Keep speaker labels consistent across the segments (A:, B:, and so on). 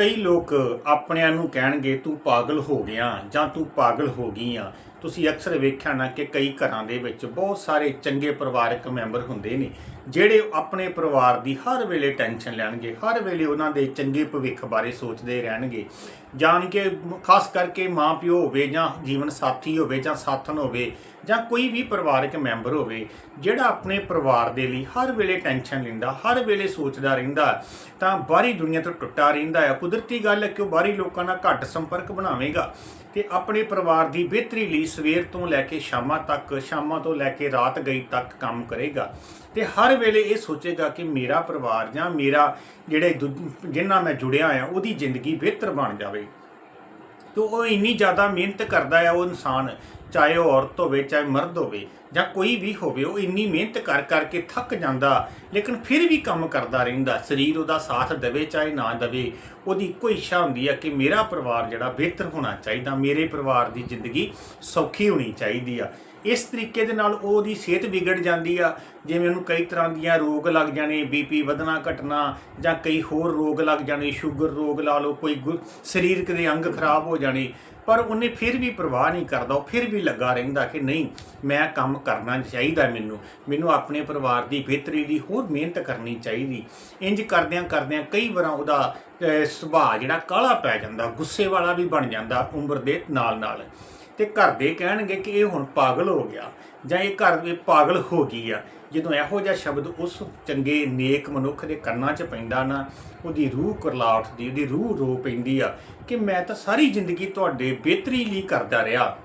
A: ਕਈ ਲੋਕ ਆਪਣਿਆਂ ਨੂੰ ਕਹਿਣਗੇ, ਤੂੰ ਪਾਗਲ ਹੋ ਗਿਆ ਜਾਂ ਤੂੰ ਪਾਗਲ ਹੋ ਗਈ ਆ। ਤੁਸੀਂ ਅਕਸਰ ਵੇਖਿਆ ਨਾ ਕਿ ਕਈ ਘਰਾਂ ਦੇ ਵਿੱਚ ਬਹੁਤ ਸਾਰੇ ਚੰਗੇ ਪਰਿਵਾਰਕ ਮੈਂਬਰ ਹੁੰਦੇ ਨੇ, ਜਿਹੜੇ ਆਪਣੇ ਪਰਿਵਾਰ ਦੀ ਹਰ ਵੇਲੇ ਟੈਨਸ਼ਨ ਲੈਣਗੇ, ਹਰ ਵੇਲੇ ਉਹਨਾਂ ਦੇ ਚੰਗੇ ਭਵਿੱਖ ਬਾਰੇ ਸੋਚਦੇ ਰਹਿਣਗੇ। ਜਾਣ ਕੇ ਖਾਸ ਕਰਕੇ ਮਾਂ ਪਿਓ ਹੋਵੇ ਜਾਂ ਜੀਵਨ ਸਾਥੀ ਹੋਵੇ ਜਾਂ ਸਾਥਣ ਹੋਵੇ ਜਾਂ ਕੋਈ ਵੀ ਪਰਿਵਾਰਕ ਮੈਂਬਰ ਹੋਵੇ, ਜਿਹੜਾ ਆਪਣੇ ਪਰਿਵਾਰ ਦੇ ਲਈ ਹਰ ਵੇਲੇ ਟੈਨਸ਼ਨ ਲੈਂਦਾ, ਹਰ ਵੇਲੇ ਸੋਚਦਾ ਰਹਿੰਦਾ, ਤਾਂ ਬਾਹਰੀ ਦੁਨੀਆ ਤੋਂ ਟੁੱਟਾ ਰਹਿੰਦਾ ਹੈ ਕੁਦਰਤੀ ਗੱਲ ਹੈ ਕਿ ਉਹ ਬਾਹਰੀ ਲੋਕਾਂ ਨਾਲ ਘੱਟ ਸੰਪਰਕ ਬਣਾਵੇਗਾ ਤੇ ਆਪਣੇ ਪਰਿਵਾਰ ਦੀ ਬਿਹਤਰੀ ਲਈ ਸਵੇਰ ਤੋਂ ਲੈ ਕੇ ਸ਼ਾਮਾਂ ਤੱਕ, ਸ਼ਾਮਾਂ ਤੋਂ ਲੈ ਕੇ ਰਾਤ ਗਈ ਤੱਕ ਕੰਮ ਕਰੇਗਾ। ਤੇ ਹਰ ਵੇਲੇ ਇਹ ਸੋਚੇਗਾ ਕਿ ਮੇਰਾ ਪਰਿਵਾਰ ਜਾਂ ਮੇਰਾ ਜਿਹੜੇ ਦੂ- ਜਿਨ੍ਹਾਂ ਮੈਂ ਜੁੜਿਆ ਆ ਉਹਦੀ ਜ਼ਿੰਦਗੀ ਬਿਹਤਰ ਬਣ ਜਾਵੇ। ਤੋ ਉਹ ਇੰਨੀ ਜ਼ਿਆਦਾ ਮਿਹਨਤ ਕਰਦਾ ਆ, ਉਹ ਇਨਸਾਨ, ਚਾਹੇ ਉਹ ਔਰਤ ਹੋਵੇ, ਚਾਹੇ ਮਰਦ ਹੋਵੇ, ਜਾਂ ਕੋਈ ਵੀ ਹੋਵੇ, ਉਹ ਇੰਨੀ ਮਿਹਨਤ ਕਰ, ਕਰਕੇ ਥੱਕ ਜਾਂਦਾ, ਲੇਕਿਨ ਫਿਰ ਵੀ ਕੰਮ ਕਰਦਾ ਰਹਿੰਦਾ। ਸਰੀਰ ਉਹਦਾ ਸਾਥ ਦੇਵੇ, ਚਾਹੇ ਨਾ ਦੇਵੇ, ਉਹਦੀ ਇੱਕੋ ਇੱਛਾ ਹੁੰਦੀ ਹੈ ਕਿ ਮੇਰਾ ਪਰਿਵਾਰ ਜਿਹੜਾ ਬਿਹਤਰ ਹੋਣਾ ਚਾਹੀਦਾ, ਮੇਰੇ ਪਰਿਵਾਰ ਦੀ ਜ਼ਿੰਦਗੀ ਸੌਖੀ ਹੋਣੀ ਚਾਹੀਦੀ ਆ। ਇਸ ਤਰੀਕੇ ਦੇ ਨਾਲ ਉਹਦੀ ਸਿਹਤ ਵਿਗੜ ਜਾਂਦੀ ਆ, ਜਿਵੇਂ ਉਹਨੂੰ ਕਈ ਤਰ੍ਹਾਂ ਦੀਆਂ ਰੋਗ ਲੱਗ ਜਾਣੇ ਬੀਪੀ ਵਧਣਾ, ਘਟਣਾ ਜਾਂ ਕਈ ਹੋਰ ਰੋਗ ਲੱਗ ਜਾਣੇ, ਸ਼ੂਗਰ ਰੋਗ ਲਾ ਲਓ, ਕੋਈ ਗੁ- ਸਰੀਰਕ ਦੇ ਅੰਗ ਖਰਾਬ ਹੋ ਜਾਣੇ, ਪਰ ਉਹਨੇ ਫਿਰ ਵੀ ਪਰਵਾਹ ਨਹੀਂ ਕਰਦਾ, ਉਹ ਫਿਰ ਵੀ ਲੱਗਾ ਰਹਿੰਦਾ ਕਿ ਨਹੀਂ, ਮੈਂ ਕੰਮ ਕਰਨਾ ਚਾਹੀਦਾ ਮੈਨੂੰ ਮੈਨੂੰ ਆਪਣੇ ਪਰਿਵਾਰ ਦੀ ਬਿਹਤਰੀ ਲਈ ਹੋਰ ਮਿਹਨਤ ਕਰਨੀ ਚਾਹੀਦੀ। ਇੰਜ ਕਰਦਿਆਂ ਕਰਦਿਆਂ ਕਈ ਵਾਰਾਂ ਉਹਦਾ ਸੁਭਾਅ ਜਿਹੜਾ ਕਾਲਾ ਪੈ ਜਾਂਦਾ, ਗੁੱਸੇ ਵਾਲਾ ਵੀ ਬਣ ਜਾਂਦਾ ਉਮਰ ਦੇ ਨਾਲ ਨਾਲ ਤੇ ਘਰ ਦੇ ਕਹਿਣਗੇ ਕਿ ਇਹ ਹੁਣ ਪਾਗਲ ਹੋ ਗਿਆ ਜਾਂ ਇਹ ਘਰ ਦੇ ਪਾਗਲ ਹੋ ਗਈ ਆ। ਜਦੋਂ ਇਹੋ ਜਿਹਾ ਸ਼ਬਦ ਉਸ ਚੰਗੇ ਨੇਕ ਮਨੁੱਖ ਦੇ ਕੰਨਾਂ 'ਚ ਪੈਂਦਾ ਨਾ, ਉਹਦੀ ਰੂਹ ਕਰਲਾ ਉੱਠਦੀ ਉਹਦੀ ਰੂਹ ਰੋ ਪੈਂਦੀ ਆ ਕਿ ਮੈਂ ਤਾਂ ਸਾਰੀ ਜ਼ਿੰਦਗੀ ਤੁਹਾਡੇ ਬਿਹਤਰੀ ਲਈ ਕਰਦਾ ਰਿਹਾ।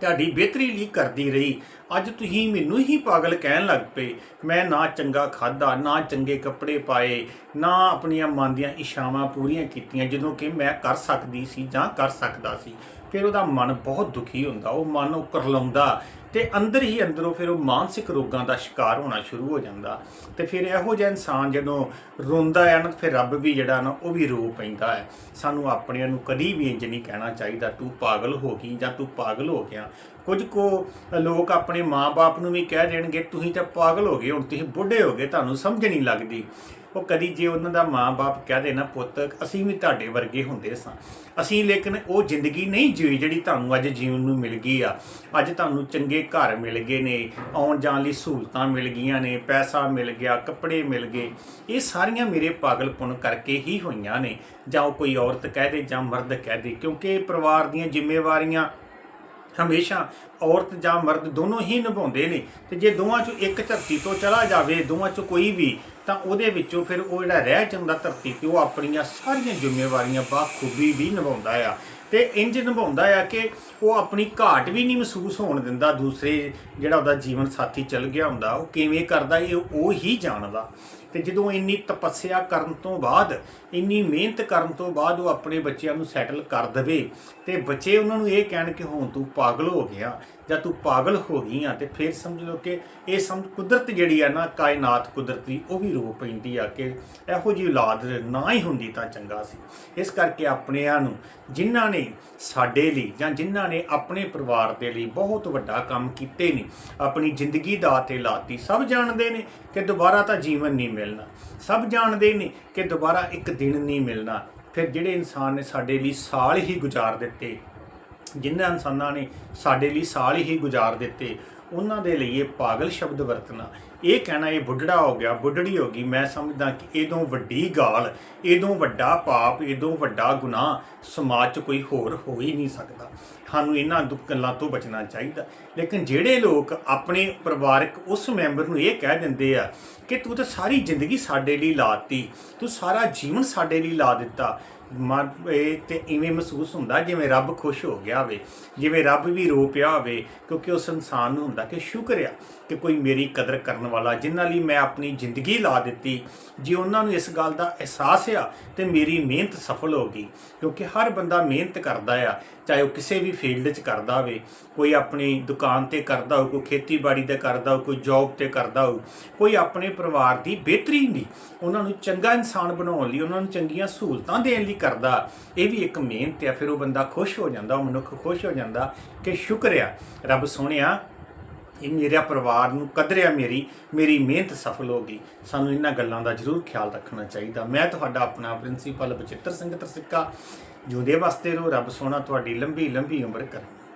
A: ਤੁਹਾਡੀ ਬਿਹਤਰੀ ਲਈ ਕਰਦੀ ਰਹੀ। ਅੱਜ ਤੁਸੀਂ ਮੈਨੂੰ ਹੀ ਪਾਗਲ ਕਹਿਣ ਲੱਗ ਪਏ। ਮੈਂ ਨਾ ਚੰਗਾ ਖਾਦਾ ਨਾ ਚੰਗੇ ਕੱਪੜੇ ਪਾਏ, ਨਾ ਆਪਣੀਆਂ ਮਨ ਦੀਆਂ ਇਸ਼ਾਵਾਂ ਪੂਰੀਆਂ ਕੀਤੀਆਂ, ਜਦੋਂ ਕਿ ਮੈਂ ਕਰ ਸਕਦੀ ਸੀ ਜਾਂ ਕਰ ਸਕਦਾ ਸੀ। ਫਿਰ ਉਹਦਾ ਮਨ ਬਹੁਤ ਦੁਖੀ ਹੁੰਦਾ ਉਹ ਮਨ ਉਹ ਕਰਲਾਉਂਦਾ। ਤੇ ਅੰਦਰ ਹੀ ਅੰਦਰੋਂ ਫਿਰ ਉਹ ਮਾਨਸਿਕ ਰੋਗਾਂ ਦਾ ਸ਼ਿਕਾਰ ਹੋਣਾ ਸ਼ੁਰੂ ਹੋ ਜਾਂਦਾ। ਤੇ ਫਿਰ ਇਹੋ ਜਿਹਾ ਇਨਸਾਨ ਜਦੋਂ ਰੋਂਦਾ ਹੈ ਨਾ ਫਿਰ ਰੱਬ ਵੀ ਜਿਹੜਾ ਨਾ, ਉਹ ਵੀ ਰੋ ਪੈਂਦਾ ਹੈ। ਸਾਨੂੰ ਆਪਣਿਆਂ ਨੂੰ ਕਦੀ ਵੀ ਇੰਜ ਨਹੀਂ ਕਹਿਣਾ ਚਾਹੀਦਾ, ਤੂੰ ਪਾਗਲ ਹੋ ਗਈ ਜਾਂ ਤੂੰ ਪਾਗਲ ਹੋ ਗਿਆ। ਕੁਝ ਕੋ ਲੋਕ ਆਪਣੇ ਮਾਪੇ ਨੂੰ ਵੀ ਕਹਿ ਦੇਣਗੇ, ਤੁਸੀਂ ਤਾਂ ਪਾਗਲ ਹੋ ਗਏ, ਹੁਣ ਤੁਸੀਂ ਬੁੱਢੇ ਹੋ ਗਏ, ਤੁਹਾਨੂੰ ਸਮਝ ਨਹੀਂ ਲੱਗਦੀ। ਉਹ ਕਦੀ ਜੇ ਉਹਨਾਂ ਦਾ ਮਾਂ-ਬਾਪ ਕਹਦੇ ਨਾ, ਪੁੱਤ, ਅਸੀਂ ਵੀ ਤੁਹਾਡੇ ਵਰਗੇ ਹੁੰਦੇ ਸਾਂ। ਅਸੀਂ ਲੇਕਿਨ ਉਹ ਜ਼ਿੰਦਗੀ ਨਹੀਂ ਜੀਈ ਜਿਹੜੀ ਤੁਹਾਨੂੰ ਅੱਜ ਜੀਵਨ ਨੂੰ ਮਿਲ ਗਈ ਆ। ਅੱਜ ਤੁਹਾਨੂੰ ਚੰਗੇ ਘਰ ਮਿਲ ਗਏ ਨੇ, ਆਉਣ ਜਾਣ ਲਈ ਸਹੂਲਤਾਂ ਮਿਲ ਗਈਆਂ ਨੇ, ਪੈਸਾ ਮਿਲ ਗਿਆ, ਕੱਪੜੇ ਮਿਲ ਗਏ। ਇਹ ਸਾਰੀਆਂ ਮੇਰੇ ਪਾਗਲਪਨ ਕਰਕੇ ਹੀ ਹੋਈਆਂ ਨੇ। ਜਾਂ ਉਹ ਕੋਈ ਔਰਤ ਕਹਿ ਦੇ ਜਾਂ ਮਰਦ ਕਹਿ ਦੇ, ਕਿਉਂਕਿ ਪਰਿਵਾਰ ਦੀਆਂ ਜ਼ਿੰਮੇਵਾਰੀਆਂ ਹਮੇਸ਼ਾ ਔਰਤ ਜਾਂ ਮਰਦ ਦੋਨੋਂ ਹੀ ਨਿਭਾਉਂਦੇ ਨੇ। ਤੇ ਜੇ ਦੋਵਾਂ ਚੋਂ ਇੱਕ ਧਰਤੀ ਤੋਂ ਚਲਾ ਜਾਵੇ, ਦੋਵਾਂ ਚੋਂ ਕੋਈ ਵੀ, ਤਾਂ ਉਹਦੇ ਵਿੱਚੋਂ ਫਿਰ ਉਹ ਜਿਹੜਾ ਰਹਿ ਜਾਂਦਾ ਧਰਤੀ ਤੇ, ਉਹ ਆਪਣੀਆਂ ਸਾਰੀਆਂ ਜ਼ਿੰਮੇਵਾਰੀਆਂ ਬਾਖੂਬੀ ਵੀ ਨਿਭਾਉਂਦਾ ਆ। ਤੇ ਇੰਜ ਨਿਭਾਉਂਦਾ ਆ ਕਿ ਉਹ ਆਪਣੀ ਘਾਟ ਵੀ ਨਹੀਂ ਮਹਿਸੂਸ ਹੋਣ ਦਿੰਦਾ, ਦੂਸਰੇ ਜਿਹੜਾ ਉਹਦਾ ਜੀਵਨ ਸਾਥੀ ਚੱਲ ਗਿਆ ਹੁੰਦਾ, ਉਹ ਕਿਵੇਂ ਕਰਦਾ ਇਹ ਉਹ ਹੀ ਜਾਣਦਾ। ਤੇ ਜਦੋਂ ਇੰਨੀ ਤਪੱਸਿਆ ਕਰਨ ਤੋਂ ਬਾਅਦ, ਇੰਨੀ ਮਿਹਨਤ ਕਰਨ ਤੋਂ ਬਾਅਦ ਉਹ ਆਪਣੇ ਬੱਚਿਆਂ ਨੂੰ ਸੈਟਲ ਕਰ ਦਵੇ ਤੇ ਬੱਚੇ ਉਹਨਾਂ ਨੂੰ ਇਹ ਕਹਿਣ ਕਿ ਹੁਣ ਤੂੰ ਪਾਗਲ ਹੋ ਗਿਆ ਜਾਂ ਤੂੰ ਪਾਗਲ ਹੋ ਗਈ ਆ, ਤੇ ਫਿਰ ਸਮਝ ਲਓ ਕਿ ਇਹ ਸਮਝ ਕੁਦਰਤ ਜਿਹੜੀ ਆ ਨਾ, ਕਾਇਨਾਤ ਕੁਦਰਤ ਦੀ ਉਹ ਵੀ ਰੋ ਪੈਂਦੀ ਆ ਕਿ ਇਹੋ ਜਿਹੀ ਔਲਾਦ ਨਾ ਹੀ ਹੁੰਦੀ ਤਾਂ ਚੰਗਾ ਸੀ। ਇਸ ਕਰਕੇ ਆਪਣਿਆਂ ਨੂੰ ਜਿਨ੍ਹਾਂ ਨੇ ਸਾਡੇ ਲਈ ਜਾਂ ਜਿਨ੍ਹਾਂ ਨੇ ਆਪਣੇ ਪਰਿਵਾਰ ਦੇ ਲਈ ਬਹੁਤ ਵੱਡਾ ਕੰਮ ਕੀਤੇ ਨੇ, ਆਪਣੀ ਜ਼ਿੰਦਗੀ ਦਾ ਤੇ ਲਾਤੀ ਸਭ ਜਾਣਦੇ ਨੇ ਕਿ ਦੁਬਾਰਾ ਤਾਂ ਜੀਵਨ ਨਹੀਂ ਮਿਲਣਾ। ਸਭ ਜਾਣਦੇ ਨੇ ਕਿ ਦੁਬਾਰਾ ਇੱਕ ਦਿਨ ਨਹੀਂ ਮਿਲਣਾ। ਫਿਰ ਜਿਹੜੇ ਇਨਸਾਨ ਨੇ ਸਾਡੇ ਲਈ ਸਾਲ ਹੀ ਗੁਜ਼ਾਰ ਦਿੱਤੇ, ਜਿਨ੍ਹਾਂ ਇਨਸਾਨਾਂ ਨੇ ਸਾਡੇ ਲਈ ਸਾਲ ਹੀ ਗੁਜ਼ਾਰ ਦਿੱਤੇ ਉਹਨਾਂ ਦੇ ਲਈ ਇਹ ਪਾਗਲ ਸ਼ਬਦ ਵਰਤਣਾ। ਇਹ ਕਹਿਣਾ ਇਹ ਬੁੱਢੜਾ ਹੋ ਗਿਆ, ਬੁੱਢੜੀ ਹੋ ਗਈ। ਮੈਂ ਸਮਝਦਾ ਕਿ ਇਦੋਂ ਵੱਡੀ ਗਾਲ ਇਦੋਂ ਵੱਡਾ ਪਾਪ ਇਦੋਂ ਵੱਡਾ ਗੁਨਾਹ ਸਮਾਜ 'ਚ ਕੋਈ ਹੋਰ ਹੋ ਹੀ ਨਹੀਂ ਸਕਦਾ। ਸਾਨੂੰ ਇਹਨਾਂ ਦੁੱਖ ਗੱਲਾਂ ਤੋਂ ਬਚਣਾ ਚਾਹੀਦਾ। ਲੇਕਿਨ ਜਿਹੜੇ ਲੋਕ ਆਪਣੇ ਪਰਿਵਾਰਕ ਉਸ ਮੈਂਬਰ ਨੂੰ ਇਹ ਕਹਿ ਦਿੰਦੇ ਆ ਕਿ ਤੂੰ ਤਾਂ ਸਾਰੀ ਜ਼ਿੰਦਗੀ ਸਾਡੇ ਲਈ ਲਾਤੀ, ਤੂੰ ਸਾਰਾ ਜੀਵਨ ਸਾਡੇ ਲਈ ਲਾ ਦਿੱਤਾ। ਮਨ ਇਹ ਤੇ ਇਵੇਂ ਮਹਿਸੂਸ ਹੁੰਦਾ ਜਿਵੇਂ ਰੱਬ ਖੁਸ਼ ਹੋ ਗਿਆ ਹੋਵੇ, ਜਿਵੇਂ ਰੱਬ ਵੀ ਰੋ ਪਿਆ ਹੋਵੇ, ਕਿਉਂਕਿ ਉਸ ਇਨਸਾਨ ਨੂੰ ਹੁੰਦਾ ਕਿ ਸ਼ੁਕਰ ਆ ਕਿ ਕੋਈ ਮੇਰੀ ਕਦਰ ਕਰਨ ਵਾਲਾ, ਜਿਨ੍ਹਾਂ ਲਈ ਮੈਂ ਆਪਣੀ ਜ਼ਿੰਦਗੀ ਲਾ ਦਿੱਤੀ, ਜੇ ਉਹਨਾਂ ਨੂੰ ਇਸ ਗੱਲ ਦਾ ਅਹਿਸਾਸ ਆ ਤੇ ਮੇਰੀ ਮਿਹਨਤ ਸਫਲ ਹੋ ਗਈ। ਕਿਉਂਕਿ ਹਰ ਬੰਦਾ ਮਿਹਨਤ ਕਰਦਾ ਆ, ਚਾਹੇ ਉਹ ਕਿਸੇ ਵੀ ਫੀਲਡ 'ਚ ਕਰਦਾ ਹੋਵੇ, ਕੋਈ ਆਪਣੀ ਦੁਕਾਨ ਤੇ ਕਰਦਾ ਹੋ ਕੋਈ ਖੇਤੀਬਾੜੀ ਤੇ ਕਰਦਾ ਹੋ ਕੋਈ ਜੌਬ ਤੇ ਕਰਦਾ ਹੋ ਕੋਈ ਆਪਣੇ ਪਰਿਵਾਰ ਦੀ ਬਿਹਤਰੀ ਲਈ ਉਹਨਾਂ ਨੂੰ ਚੰਗਾ ਇਨਸਾਨ ਬਣਾਉਣ ਲਈ, ਉਹਨਾਂ ਨੂੰ ਚੰਗੀਆਂ ਸਹੂਲਤਾਂ ਦੇਣ ਲਈ ਕਰਦਾ, ਇਹ ਵੀ ਇੱਕ ਮਿਹਨਤ ਆ, ਫਿਰ ਉਹ ਬੰਦਾ ਖੁਸ਼ ਹੋ ਜਾਂਦਾ, ਉਹ ਮਨੁੱਖ ਖੁਸ਼ ਹੋ ਜਾਂਦਾ ਕਿ ਸ਼ੁਕਰ ਆ। ਰੱਬ ਸੋਹਣਿਆ, ਇਹ ਮੇਰਾ ਪਰਿਵਾਰ ਨੂੰ ਕਦਰਿਆ ਮੇਰੀ ਮੇਰੀ ਮਿਹਨਤ ਸਫਲ ਹੋ ਗਈ। ਸਾਨੂੰ ਇਹਨਾਂ ਗੱਲਾਂ ਦਾ ਜ਼ਰੂਰ ਖਿਆਲ ਰੱਖਣਾ ਚਾਹੀਦਾ। ਮੈਂ ਤੁਹਾਡਾ ਆਪਣਾ ਪ੍ਰਿੰਸੀਪਲ ਬਚਿੱਤਰ ਸਿੰਘ ਤਰਸਿੱਕਾ ਜਿਉਂਦੇ ਵਾਸਤੇ ਰਹੋ ਰੱਬ ਸੋਹਣਾ ਤੁਹਾਡੀ ਲੰਬੀ ਲੰਬੀ ਉਮਰ ਕਰੇ।